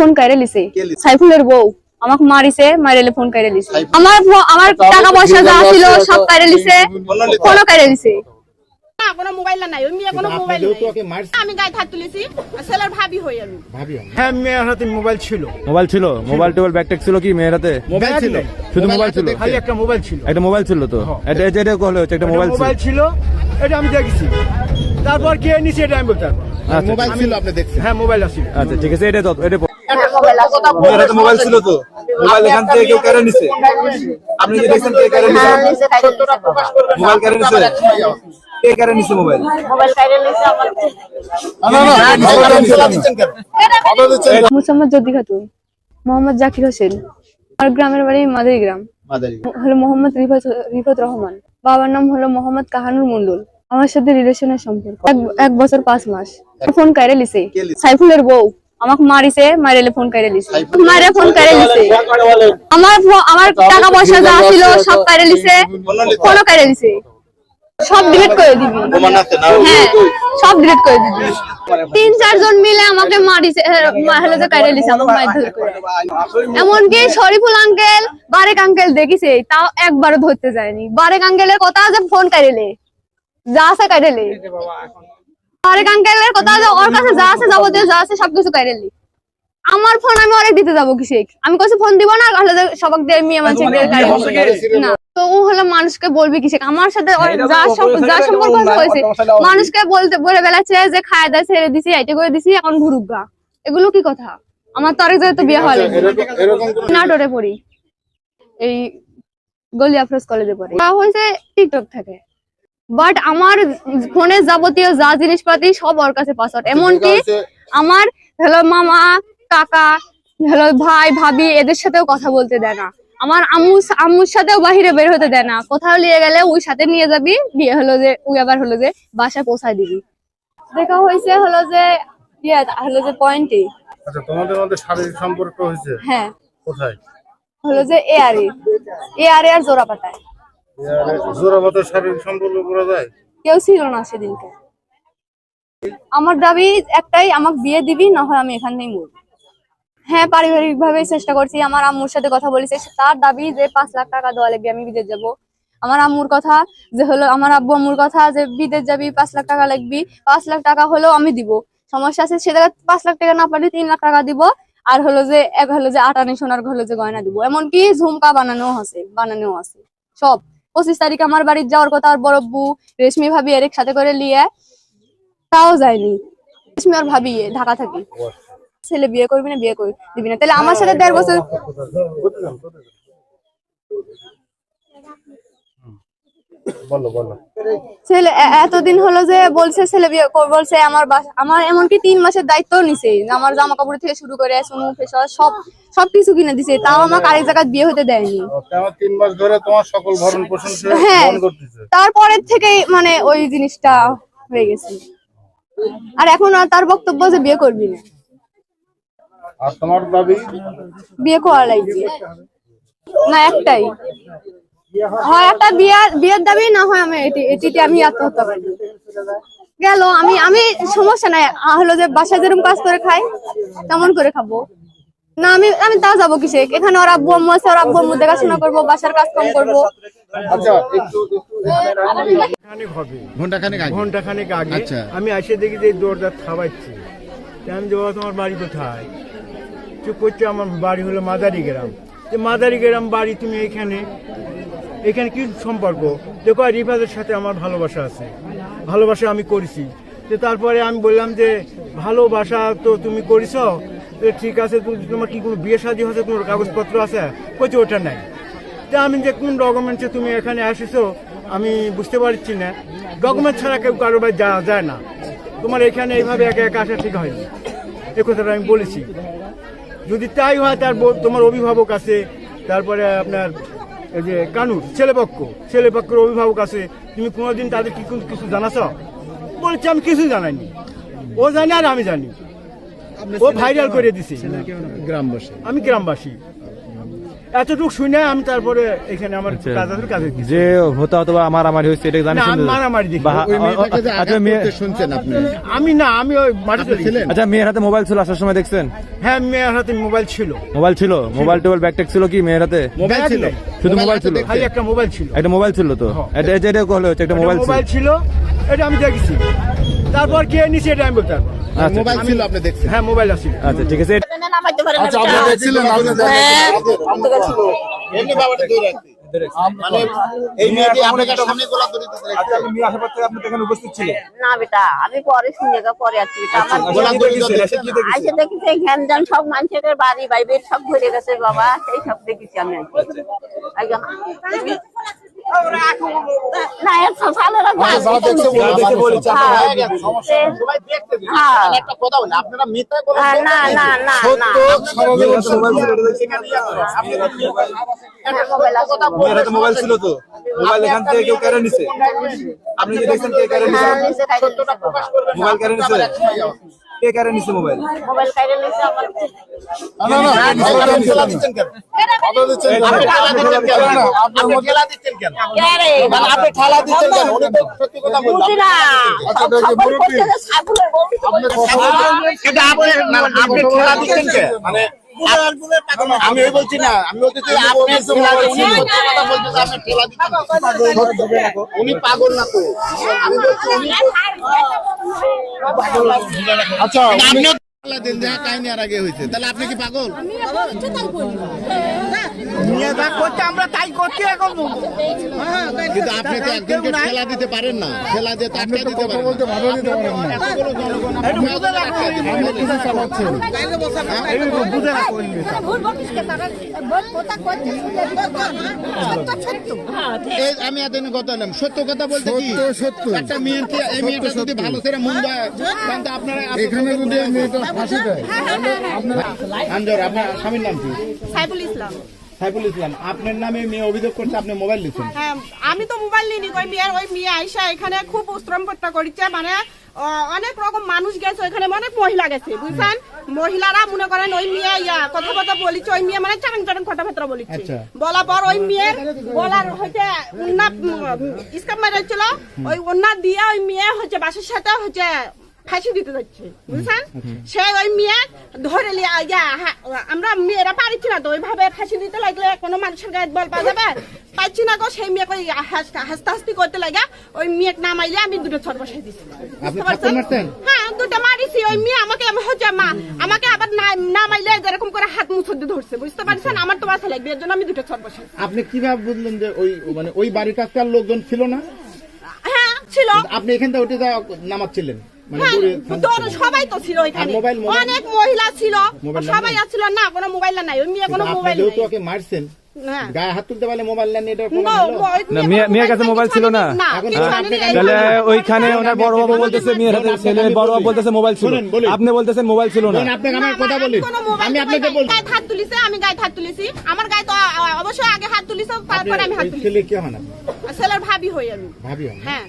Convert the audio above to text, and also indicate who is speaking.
Speaker 1: Phone কাইরে লিছে। সাইফুলের বউ। আমাকে মারিছে মারিলে ফোন কাইরে লিছে। আমার আমার টাকা পয়সা যা ছিল সব কাইরে লিছে।
Speaker 2: ফোনও লিছে?
Speaker 1: কাইরে লিছে।
Speaker 3: কোনো মোবাইল নাই ওই মেয়ে কোনো মোবাইল নাই। আমি গায়ে হাত তুলেছি ছেলের ভাবি হই আমি।
Speaker 4: ভাবি
Speaker 5: হ্যাঁ মেয়ের হাতে মোবাইল ছিল।
Speaker 6: মোবাইল ছিল? মোবাইল টোবাইল ব্যাগ ছিল কি মেয়ের হাতে?
Speaker 4: মোবাইল ছিল।
Speaker 6: শুধু মোবাইল ছিল?
Speaker 5: খালি একটা মোবাইল ছিল।
Speaker 6: একটা মোবাইল ছিল তো? এটা এটা এটা হলো হচ্ছে একটা
Speaker 5: একটা
Speaker 6: মোবাইল ছিল।
Speaker 5: মোবাইল ছিল এটা আমি দেখেছি। তারপর কে নিছে এটা আমি বলতে।
Speaker 6: আচ্ছা
Speaker 4: মোবাইল ছিল আপনি দেখছেন।
Speaker 5: হ্যাঁ মোবাইল আছে।
Speaker 6: আচ্ছা ঠিক আছে এটা তো এটা
Speaker 2: হাতে মোবাইল ছিল তো? মোবাইল এখান থেকে কেউ কেড়ে নিছে? আপনি যে দেখছেন কে কেড়ে নিছে? মোবাইল কেড়ে নিছে। কে কেড়ে নিছে মোবাইল
Speaker 1: মুসাম্মদ জ্যোতি খাতুন মোহাম্মদ জাকির হোসেন। আর গ্রামের বাড়ি মাদারি গ্রাম। হলো মোহাম্মদ রিফাত রিফাত রহমান। বাবার নাম হলো মোহাম্মদ কাহানুর মন্ডল। আমার সাথে রিলেশনের সম্পর্ক। এক- এক বছর পাঁচ মাস। ফোন কাইরে
Speaker 2: লিসে
Speaker 1: সাইফুলের বউ। আমাকে মারিছে মারিলে ফোন লিছে
Speaker 2: সাইফুল-
Speaker 1: মারে ফোন কাইরে লিছে আমার আমার টাকা পয়সা যা ছিল সব কাইরে লিছে
Speaker 2: ফোনও
Speaker 1: কাইরে লিছে সব ডিলিট করে দিবি। হ্যাঁ সব ডিলিট করে দিবি। তিন চারজন মিলে আমাকে মারিছে হলো যে কাইরে লিছে আমাকে মারধর করে। এমনকি শরীফুল আঙ্কেল বারেক আঙ্কেল দেখিছে তাও একবারও ধরতে যায়নি। বারেক আঙ্কেলের কথা যে ফোন কাইরেলে যা আছে কাইরেলে বারেক আঙ্কেলের কথা ওর কাছে যা আছে যাবতীয় যা আছে সবকিছু কাইরেলি আমার ফোন আমি অনেক দিতে যাব কিসে আমি কাছে ফোন দিব না হলে সবাক দিয়ে মেয়ে মানুষ না তো ও হলো মানুষকে বলবি কিসে আমার সাথে যা সব- যা সম্পর্ক হয়েছে মানুষকে বলতে বলে বেলাচ্ছে যে খায় দায় ছেড়ে দিছি করে দিছি এখন ঘুরুক গা। এগুলো কি কথা? আমার তো আরেক জায়গায় তো বিয়ে হলে নাটোরে পড়ি। এই গলি আফরোজ কলেজে পড়ি। তা হয়েছে টিকটক থেকে। বাট আমার ফোনে যাবতীয় যা জিনিসপাতি সব ওর কাছে পাসওয়ার্ড এমনকি আমার হলো মামা কাকা হলো ভাই ভাবি এদের সাথেও কথা বলতে দেয় না। আমার আম্মু আম্মুর সাথেও বাহিরে বের হতে দেয় না। কোথাও নিয়ে গেলে ওই সাথে নিয়ে যাবি দিয়ে হলো যে ওই আবার হলো যে বাসায় পৌঁছায় দিবি। দেখা হয়েছে হলো যে ইয়ে হলো যে পয়েন্টে
Speaker 4: আচ্ছা তোমাদের মধ্যে শারীরিক সম্পর্ক হয়েছে?
Speaker 1: হ্যাঁ।
Speaker 4: কোথায়?
Speaker 1: হলো যে এ আর এ আর আর জোড়া পাতায়। কেউ ছিল না সেদিনকে। আমার দাবি একটাই, আমাকে বিয়ে দিবি না হয় আমি এখান থেকেই মরবো। হ্যাঁ পারিবারিক ভাবে চেষ্টা করছি। আমার আম্মুর সাথে কথা বলেছে। তার দাবি যে পাঁচ লাখ টাকা দেওয়া লাগবে, আমি বিদেশ যাব। আমার আম্মুর কথা যে হলো, আমার আব্বু আম্মুর কথা যে বিদেশ যাবি, পাঁচ লাখ টাকা লাগবি, পাঁচ লাখ টাকা হলেও আমি দিব। সমস্যা আছে সে জায়গায় পাঁচ লাখ টাকা না পারলে তিন লাখ টাকা দিব। আর হলো যে, এক হলো যে, আটানি সোনার হলো যে গয়না দিব। এমনকি ঝুমকা বানানো আছে বানানো আছে, সব। পঁচিশ তারিখ আমার বাড়ির যাওয়ার কথা আর বড় বু রেশমি ভাবি এর সাথে করে লিয়ে, তাও যায়নি। রেশমি আর ভাবি ঢাকা থাকি। ছেলে বিয়ে করবি না বিয়ে করবি, দিবি না। তাহলে আমার সাথে দেড় বছর ছেলে এতদিন হলো যে বলছে ছেলে বিয়ে কর- বলছে আমার আমার এমনকি তিন মাসের দায়িত্ব নিছে। আমার জামা কাপড় থেকে শুরু করে ফেসওয়াশ সব সবকিছু কিনে দিছে। তাও আমাকে আরেক জায়গায় বিয়ে হতে দেয়নি।
Speaker 4: তিন মাস ধরে তোমার সকল ভরণ পোষণ
Speaker 1: হ্যাঁ। তারপরের থেকেই মানে ওই জিনিসটা হয়ে গেছে। আর এখন আর তার বক্তব্য যে বিয়ে করবি না।
Speaker 4: আর তোমার দাবি?
Speaker 1: বিয়ে করা লাগবে। না একটাই। হয় একটা বিয়ে বিয়ের দাবি না হয় আমি এটি এটিতে আমি আত্মহত্যা করি। গেল আমি আমি সমস্যা নাই। হলো যে বাসায় যেরকম কাজ করে খাই তেমন করে খাব। না আমি আমি তা যাব কিসে? এখানে ওর আব্বু আম্মু আছে ওর আব্বু আম্মু দেখাশোনা করব বাসার কাজ কাম করব।
Speaker 4: আচ্ছা আগে? আচ্ছা।
Speaker 5: আমি এসে দেখি যে দরজা থাবাচ্ছি আমি যে তোমার বাড়ি কোথায়? চুপ করছে আমার বাড়ি হলো মাদারি গ্রাম যে মাদারি গ্রাম বাড়ি তুমি এখানে এখানে কি সম্পর্ক? দেখো আর রিফাজের সাথে আমার ভালোবাসা আছে। ভালোবাসা আমি করেছি। তো তারপরে আমি বললাম যে, ভালোবাসা তো তুমি করেছ। তো ঠিক আছে তুমি তোমার কি কোনো বিয়ে শাদী হচ্ছে কোনো কাগজপত্র আছে? কইছে, ওটা নাই। তা আমি যে, কোন ডকুমেন্টসে তুমি এখানে আসিছো? আমি বুঝতে পারছি না। ডকুমেন্ট ছাড়া কেউ কারও যাওয়া যায় না। তোমার এখানে এইভাবে একা একা আসা ঠিক হয়নি এ কথাটা আমি বলেছি। যদি তাই হয়, তার তোমার অভিভাবক আছে। তারপরে আপনার যে কানুর ছেলেপক্ষ ছেলেপক্ষের অভিভাবক আছে। তুমি কোনোদিন তাদের কি কিছু জানাছ? বলছি আমি কিছু জানাইনি। ও জানে আর আমি জানি। ও ভাইরাল করে দিছে।
Speaker 4: গ্রামবাসী।
Speaker 5: আমি গ্রামবাসী। এতটুকু শুনে আমি তারপরে এখানে আমার
Speaker 6: আচ্ছা।
Speaker 5: কাজ আছে কাজে।
Speaker 6: যে হতো অথবা মারামারি হয়েছে এটা
Speaker 5: না,
Speaker 6: জানিস
Speaker 5: আমি মারামারি দেখি।
Speaker 4: যে
Speaker 6: আচ্ছা মেয়ে
Speaker 4: করতে শুনছেন আপনি?
Speaker 5: আমি না আমি ওই মাটিতে ছিলেন?
Speaker 6: আচ্ছা মেয়ের হাতে মোবাইল ছিল আসার সময় দেখছেন?
Speaker 5: হ্যাঁ মেয়ের হাতে মোবাইল ছিল।
Speaker 6: মোবাইল ছিল? মোবাইল টোবাইল ব্যাগ ছিল কি মেয়ের হাতে?
Speaker 4: মোবাইল ছিল।
Speaker 6: শুধু মোবাইল ছিল?
Speaker 5: খালি একটা মোবাইল ছিল।
Speaker 6: একটা মোবাইল ছিল তো?
Speaker 5: হ্যাঁ।
Speaker 6: এটা এটা হলো হচ্ছে একটা মোবাইল ছিল।
Speaker 5: ছিল এটা আমি দেখেছি। তারপর কে নিছে এটা আমি বলতে।
Speaker 6: আচ্ছা
Speaker 4: মোবাইল ছিল আপনি দেখছেন।
Speaker 5: হ্যাঁ মোবাইল আছে।
Speaker 6: আচ্ছা ঠিক আছে।
Speaker 4: আচ্ছা আপনি দেখছিলেন আপনি এমনি বাবাটা দূরে রাখতে। মানে এই মেয়েটি আপনাকে সামনে গোলা ধরে
Speaker 2: আচ্ছা আপনি মেয়ে আসার পর থেকে আপনি তো এখানে উপস্থিত ছিলেন।
Speaker 7: না বেটা আমি পরে শুনে পরে আইসে দেখেছি ঘ্যান সব মানুষের বাড়ি বাইবের সব ঘুরে গেছে বাবা সেই সব দেখেছি আমি
Speaker 2: মোবাইল ছিল তো। মোবাইল এখান থেকে কেউ কেড়ে নিছে। আপনি যে দেখছেন কে কেড়ে নিছে। মোবাইল কেড়ে নিছে? কে কেড়ে নিছে মোবাইল?
Speaker 7: মোবাইল কাইরে নিছে আমার
Speaker 4: না না আপনি খেলা দিচ্ছেন কেন? কথা দিচ্ছেন কেন? আপনি খেলা দিচ্ছেন কেন? আপনি খেলা দিচ্ছেন কেন?
Speaker 7: আরে
Speaker 4: মানে আপনি খেলা দিচ্ছেন কেন? উনি তো সত্যি কথা বললেন
Speaker 7: না।
Speaker 4: আচ্ছা, দেখি, মুরব্বি। আপনি কথা বলছেন
Speaker 8: এটা আপনি আপনি খেলা দিচ্ছেন কেন? মানে আমি ওই বলছি না আমি বলতেছি আপনি
Speaker 4: উনি কথা বলতেছে আপনি খেলা
Speaker 8: উনি পাগল না তো? আমি বলছি উনি
Speaker 4: আচ্ছা
Speaker 8: দিন যা কাহিনী আর আগে হয়েছে। তাহলে আপনি কি পাগল?
Speaker 5: যা করছে আমরা তাই করছি এখন
Speaker 8: কিন্তু আপনি তো একজনকে খেলা দিতে পারেন না খেলা দিয়ে তাকে দিতে
Speaker 4: কথা
Speaker 8: পারেন
Speaker 4: বলতে ভালো দিতে পারেন না
Speaker 8: এতগুলো জনগণ আপনি
Speaker 4: আপনি কিছু চালাচ্ছেন
Speaker 5: বুঝে না করলে
Speaker 8: এই আমি এতদিন কথা নাম সত্য কথা বলতে কি
Speaker 4: সত্য সত্য
Speaker 8: একটা মেয়েকে এই মেয়েটা যদি ভালো করে মন তাহলে আপনারা
Speaker 4: এখানে যদি মেয়েটা ফাঁসি দেয়
Speaker 8: আঞ্জর আপনার স্বামীর নাম কি
Speaker 3: সাইফুল ইসলাম
Speaker 8: সাইফুল ইসলাম আপনার নামে মেয়ে অভিযোগ করছে আপনি মোবাইল দিচ্ছেন।
Speaker 3: হ্যাঁ আমি তো মোবাইল নিনি ওই মেয়ের ওই মেয়ে আইসা এখানে খুব উশ্রম করতে করিচ্ছে মানে অনেক রকম মানুষ গেছে ওইখানে অনেক মহিলা গেছে বুঝছেন? মহিলারা মনে করেন ওই মেয়ে ইয়া কথা কথা বলিছে ওই মেয়ে মানে চারং চারং কথাবার্তা বলিছে
Speaker 8: আচ্ছা।
Speaker 3: বলার পর ওই মেয়ের বলার হচ্ছে উন্না ইসকাম মারাইছিল ওই উন্না দিয়ে ওই মেয়ে হচ্ছে বাসের সাথে হচ্ছে ফাঁসি দিতে যাচ্ছে বুঝছেন? সে ওই মেয়ে ধরে লিয়া আমরা মেয়েরা পারিছি না তো ওইভাবে ফাঁসি দিতে লাগলে কোনো মানুষের গায়ে বল পাওয়া যাবে? পাচ্ছি না গো সেই মেয়েকে ওই হাসতে হাসতে করতে লাগে ওই মেয়ে নামাইলে আমি দুটো ছট বসাই
Speaker 8: মারতেন?
Speaker 3: হ্যাঁ দুটো মারিছি ওই মেয়ে আমাকে হচ্ছে মা আমাকে আবার নামাইলে যেরকম করে হাত মুছ দিয়ে ধরছে বুঝতে পারছেন? আমার তো বাসা লাগবে এর জন্য আমি দুটো ছট বসাই
Speaker 8: আপনি কীভাবে বুঝলেন যে ওই মানে ওই বাড়ির কাছকার লোকজন ছিল না?
Speaker 3: হ্যাঁ ছিল।
Speaker 8: আপনি এখান থেকে উঠে যা নামাচ্ছিলেন
Speaker 3: সবাই তো ছিল ওইখানে
Speaker 8: মোবাইল, মোবাইল?
Speaker 3: অনেক মহিলা ছিল। সবাই আসছিল না কোনো মোবাইল নাই। ওই মেয়ে কোনো
Speaker 8: আপনি
Speaker 3: মোবাইল নাই।
Speaker 8: মারছেন গায়ে হাত তুলতে পারলে মোবাইল নেন এটা
Speaker 3: No,
Speaker 8: প্রমাণ হলো?
Speaker 3: ওই
Speaker 6: না,
Speaker 3: মেয়ে
Speaker 6: মেয়ে-
Speaker 3: কোনো
Speaker 6: মেয়ের কাছে মোবাইল ছিল না?
Speaker 8: এখন
Speaker 3: কিছু আনেনি, এই
Speaker 6: তাহলে ওইখানে ওনার বড় বাবু বলতেছে মেয়ের হাতে ছেলে বড় বাবু বলতেছে মোবাইল ছিল। আপনি বলতেছেন মোবাইল ছিল না।
Speaker 8: আপনাকে আমার কথা বলি। আমি আপনাকে।
Speaker 3: গায়ে হাত তুলিছে আমি গায়ে হাত তুলেছি। আমার গায়ে তো অবশ্যই আগে হাত তুলিছে তারপরে আমি হাত
Speaker 8: ওই ছেলে কে হন আপনি?
Speaker 3: ছেলের ভাবি হই আমি।
Speaker 8: ভাবি
Speaker 3: হ্যাঁ।